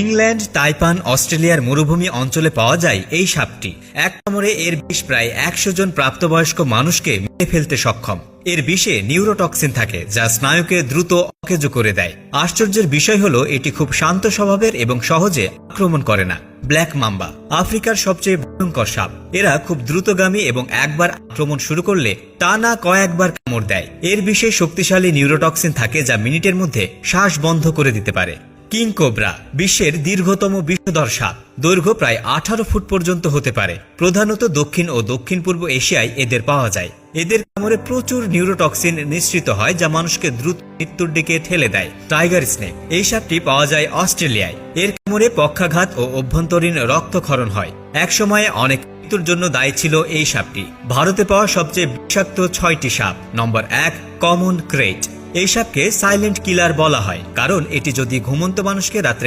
England, তাইপান, অস্ট্রেলিয়ার মরুভূমি অঞ্চলে পাওয়া যায় এই সাপটি। এক কামড়ে এর বিষ প্রায় একশো জন প্রাপ্তবয়স্ক মানুষকে মেরে ফেলতে সক্ষম। এর বিষে নিউরোটক্সিন থাকে, যা স্নায়ুকে দ্রুত অকেজো করে দেয়। আশ্চর্যের বিষয় হলো, এটি খুব শান্ত স্বভাবের এবং সহজে আক্রমণ করে না। ব্ল্যাক মাম্বা, আফ্রিকার সবচেয়ে ভয়ঙ্কর সাপ। এরা খুব দ্রুতগামী এবং একবার আক্রমণ শুরু করলে তা না কয়েকবার কামড় দেয়। এর বিষে শক্তিশালী নিউরোটক্সিন থাকে, যা মিনিটের মধ্যে শ্বাস বন্ধ করে দিতে পারে। কিং কোবরা বিশ্বের দীর্ঘতম বিষধর সাপ। দৈর্ঘ্য প্রায় আঠারো ফুট পর্যন্ত হতে পারে। প্রধানত দক্ষিণ ও দক্ষিণ পূর্ব এশিয়ায় এদের পাওয়া যায়। এদের কামড়ে প্রচুর নিউরোটক্সিন নিঃসৃত হয়, যা মানুষকে দ্রুত মৃত্যুর দিকে ঠেলে দেয়। টাইগার স্নেক, এই সাপটি পাওয়া যায় অস্ট্রেলিয়ায়। এর কামড়ে পক্ষাঘাত ও অভ্যন্তরীণ রক্তক্ষরণ হয়। একসময়ে অনেক মৃত্যুর জন্য দায়ী ছিল এই সাপটি। ভারতে পাওয়া সবচেয়ে বিষাক্ত ছয়টি সাপ। নম্বর এক, কমন ক্রেট। এই সাপকে সাইলেন্ট কিলার বলা হয় কারণ এটি যদি ঘুমন্ত মানুষকে রাত্রে